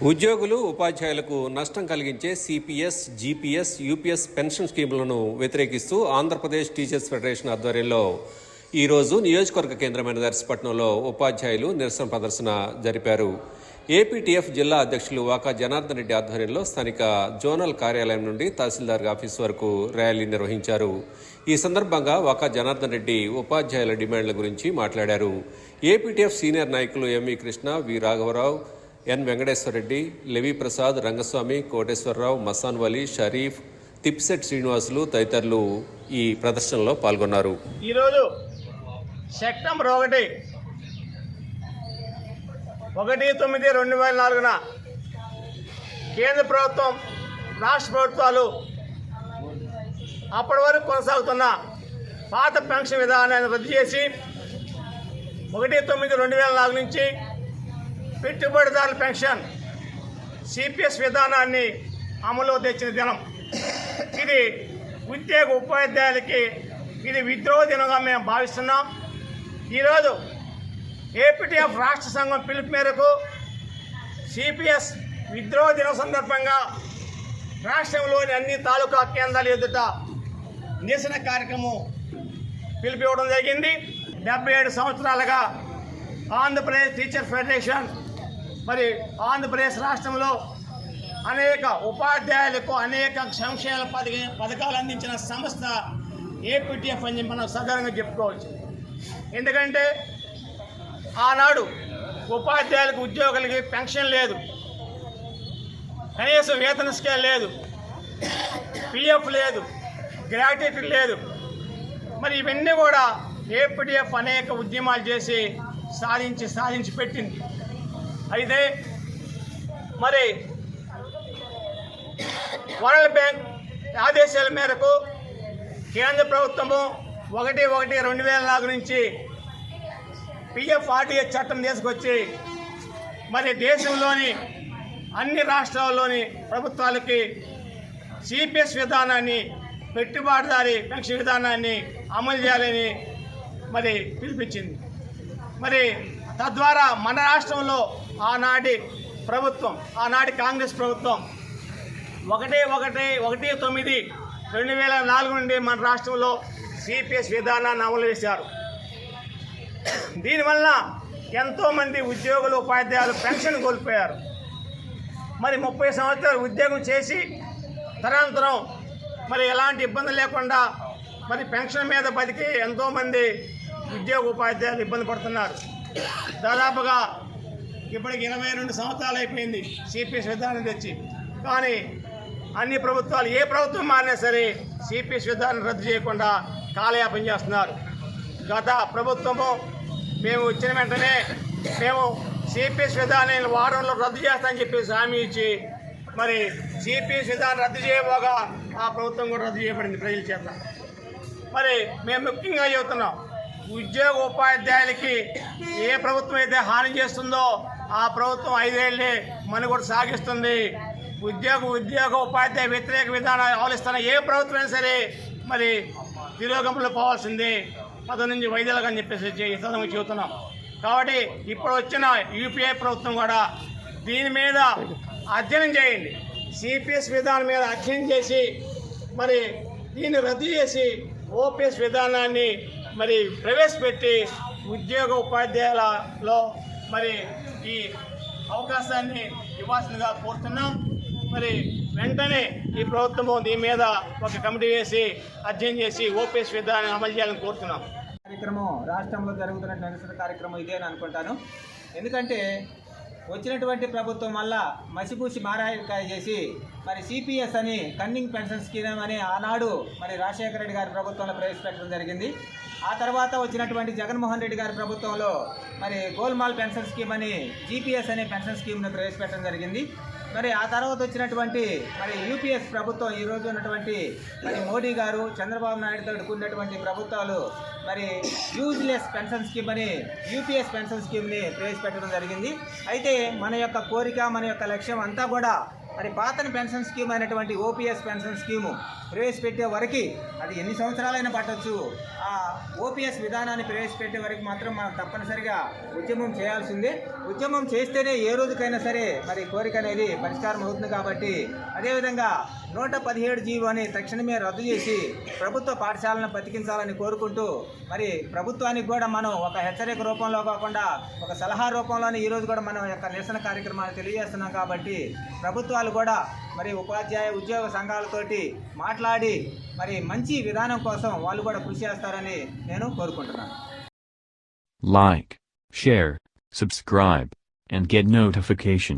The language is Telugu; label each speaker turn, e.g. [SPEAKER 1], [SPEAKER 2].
[SPEAKER 1] ఉద్యోగులు ఉపాధ్యాయులకు నష్టం కలిగించే సిపిఎస్ జీపీఎస్ యూపీఎస్ పెన్షన్ స్కీములను వ్యతిరేకిస్తూ ఆంధ్రప్రదేశ్ టీచర్స్ ఫెడరేషన్ ఆధ్వర్యంలో ఈరోజు నియోజకవర్గ కేంద్రమైన దర్శపట్నంలో ఉపాధ్యాయులు నిరసన ప్రదర్శన జరిపారు. ఏపీటీఎఫ్ జిల్లా అధ్యక్షులు వాకా జనార్దన్ రెడ్డి ఆధ్వర్యంలో స్థానిక జోనల్ కార్యాలయం నుండి తహసీల్దార్ ఆఫీస్ వరకు ర్యాలీ నిర్వహించారు. ఈ సందర్భంగా వాకా జనార్దన్ రెడ్డి ఉపాధ్యాయుల డిమాండ్ల గురించి మాట్లాడారు. ఏపీటీఎఫ్ సీనియర్ నాయకులు ఎంవి కృష్ణ వి రాఘవరావు ఎన్ వెంకటేశ్వరరెడ్డి లెవి ప్రసాద్ రంగస్వామి కోటేశ్వరరావు మసాన్ వలీ షరీఫ్ తిప్సెట్ శ్రీనివాసులు తదితరులు ఈ ప్రదర్శనలో పాల్గొన్నారు.
[SPEAKER 2] ఈరోజు సెప్టెంబర్ ఒకటి ఒకటి తొమ్మిది రెండు వేల నాలుగున కేంద్ర ప్రభుత్వం రాష్ట్ర ప్రభుత్వాలు అప్పటి వరకు కొనసాగుతున్న పాత పెన్షన్ విధానాన్ని రద్దు చేసి ఒకటి తొమ్మిది రెండు వేల నాలుగు నుంచి పెట్టుబడిదారుల పెన్షన్ సిపిఎస్ విధానాన్ని అమలు తెచ్చిన దినం. ఇది ఉద్యోగ ఉపాధ్యాయులకి ఇది విద్రోహ దినంగా మేము భావిస్తున్నాం. ఈరోజు ఏపీటీఎఫ్ రాష్ట్ర సంఘం పిలుపు మేరకు సిపిఎస్ విద్రోహ దినం సందర్భంగా రాష్ట్రంలోని అన్ని తాలూకా కేంద్రాల ఎదుట నిరసన కార్యక్రమం పిలిపివ్వడం జరిగింది. డెబ్బై ఏడు సంవత్సరాలుగా ఆంధ్రప్రదేశ్ టీచర్ ఫెడరేషన్ మరి ఆంధ్రప్రదేశ్ రాష్ట్రంలో అనేక ఉపాధ్యాయులకు అనేక సంక్షేమ పథక పథకాలు అందించిన సంస్థ ఏపీటీఎఫ్ అని మనం సదరంగా చెప్పుకోవచ్చు. ఎందుకంటే ఆనాడు ఉపాధ్యాయులకు ఉద్యోగులకి పెన్షన్ లేదు. కనీసం వేతన స్కేల్ లేదు. పిఎఫ్ లేదు. గ్రాట్యుటీ లేదు. మరి ఇవన్నీ కూడా ఏపీటీఎఫ్ అనేక ఉద్యమాలు చేసి సాధించి సాధించి పెట్టింది. అయితే మరి వరల్డ్ బ్యాంక్ ఆదేశాల మేరకు కేంద్ర ప్రభుత్వము ఒకటి ఒకటి రెండు వేల నాలుగు నుంచి పిఎఫ్ ఆర్టీఏ చట్టం తీసుకొచ్చి మరి దేశంలోని అన్ని రాష్ట్రాల్లోని ప్రభుత్వాలకి సిపిఎస్ విధానాన్ని పెట్టుబడిదారి పెన్షన్ విధానాన్ని అమలు చేయాలని మరి పిలిపించింది. మరి తద్వారా మన రాష్ట్రంలో ఆనాటి ప్రభుత్వం ఆనాటి కాంగ్రెస్ ప్రభుత్వం ఒకటి ఒకటి ఒకటి తొమ్మిది రెండు వేల నాలుగు నుండి మన రాష్ట్రంలో సిపిఎస్ విధానాన్ని అమలు చేశారు. దీనివల్ల ఎంతోమంది ఉద్యోగులు ఉపాధ్యాయులు పెన్షన్ కోల్పోయారు. మరి ముప్పై సంవత్సరాలు ఉద్యోగం చేసి తరాంతరం మరి ఎలాంటి ఇబ్బంది లేకుండా మరి పెన్షన్ మీద బతికి ఎంతోమంది ఉద్యోగ ఉపాధ్యాయులు ఇబ్బంది పడుతున్నారు. దాదాపుగా ఇప్పటికి ఇరవై రెండు సంవత్సరాలు అయిపోయింది సిపిఎస్ విధానం తెచ్చి. కానీ అన్ని ప్రభుత్వాలు ఏ ప్రభుత్వం మారినా సరే సిపిఎస్ విధానం రద్దు చేయకుండా కాలయాపన చేస్తున్నారు. గత ప్రభుత్వము మేము వచ్చిన వెంటనే మేము సిపిఎస్ విధానాన్ని వారంలో రద్దు చేస్తామని చెప్పేసి హామీ ఇచ్చి మరి సిపిఎస్ విధానం రద్దు చేయబోగా ఆ ప్రభుత్వం కూడా రద్దు చేయబడింది ప్రజల చేత. మరి మేము ముఖ్యంగా చెబుతున్నాం ఉద్యోగ ఉపాధ్యాయులకి ఏ ప్రభుత్వం అయితే హాని చేస్తుందో ఆ ప్రభుత్వం ఐదేళ్ళని మనుగోడు సాగిస్తుంది. ఉద్యోగ ఉద్యోగ ఉపాధ్యాయ వ్యతిరేక విధానాలు అవలిస్తున్న ఏ ప్రభుత్వం సరే మరి తిరోగంలో పోవాల్సిందే. పదవి నుంచి వైద్యులకు అని చెప్పేసి ఇతను చెబుతున్నాం. కాబట్టి ఇప్పుడు వచ్చిన యూపీఐ ప్రభుత్వం కూడా దీని మీద అధ్యయనం చేయండి. సిపిఎస్ విధానం మీద అధ్యయనం చేసి మరి దీన్ని రద్దు చేసి ఓపీఎస్ విధానాన్ని మరి ప్రవేశపెట్టి ఉద్యోగ ఉపాధ్యాయులలో మరి ఈ అవకాశాన్ని ఇవ్వాల్సిందిగా కోరుతున్నాం. మరి వెంటనే ఈ ప్రభుత్వము దీని మీద ఒక కమిటీ వేసి అధ్యయనం చేసి ఓపీఎస్ విధానాన్ని అమలు చేయాలని కోరుతున్నాం.
[SPEAKER 3] కార్యక్రమం రాష్ట్రంలో జరుగుతున్న నిరసన కార్యక్రమం ఇదే అని అనుకుంటాను ఎందుకంటే వచ్చినటువంటి ప్రభుత్వం వల్ల మసిపూసి మారాయికాయ చేసి మరి సిపిఎస్ అని కన్నింగ్ పెన్షన్ స్కీమ్ అని ఆనాడు మరి రాజశేఖర రెడ్డి గారి ప్రభుత్వంలో ప్రవేశపెట్టడం జరిగింది. ఆ తర్వాత వచ్చినటువంటి జగన్మోహన్ రెడ్డి గారి ప్రభుత్వంలో మరి గోల్మాల్ పెన్షన్ స్కీమ్ అని జీపీఎస్ అనే పెన్షన్ స్కీమ్ను ప్రవేశపెట్టడం జరిగింది. మరి ఆ తర్వాత వచ్చినటువంటి మరి యూపీఎస్ ప్రభుత్వం ఈ ఉన్నటువంటి మరి మోడీ గారు చంద్రబాబు నాయుడుతో కూడినటువంటి ప్రభుత్వాలు మరి యూజ్లెస్ పెన్షన్ స్కీమ్ అని యూపీఎస్ పెన్షన్ స్కీమ్ని ప్రవేశపెట్టడం జరిగింది. అయితే మన యొక్క కోరిక మన యొక్క లక్ష్యం అంతా కూడా మరి పాతని పెన్షన్ స్కీమ్ అయినటువంటి ఓపీఎస్ పెన్షన్ స్కీము ప్రవేశపెట్టే వరకు అది ఎన్ని సంవత్సరాలైనా పట్టచ్చు. ఆ ఓపీఎస్ విధానాన్ని ప్రవేశపెట్టే వరకు మాత్రం మనం తప్పనిసరిగా ఉద్యమం చేయాల్సిందే. ఉద్యమం చేస్తేనే ఏ రోజుకైనా సరే మరి కోరిక అనేది పరిష్కారం అవుతుంది కాబట్టి అదేవిధంగా నూట పదిహేడు జీవోని తక్షణమే రద్దు చేసి ప్రభుత్వ పాఠశాలను బతికించాలని కోరుకుంటూ మరి ప్రభుత్వానికి కూడా మనం ఒక హెచ్చరిక రూపంలో కాకుండా ఒక సలహా రూపంలోనే ఈరోజు కూడా మనం యొక్క నిరసన కార్యక్రమాన్ని తెలియజేస్తున్నాం కాబట్టి ప్రభుత్వాలు కూడా మరి ఉపాధ్యాయ ఉద్యోగ సంఘాలతోటి మాట్లాడి మరి మంచి విధానం కోసం వాళ్ళు కూడా కృషి చేస్తారని నేను కోరుకుంటున్నాను
[SPEAKER 4] like share subscribe and get notification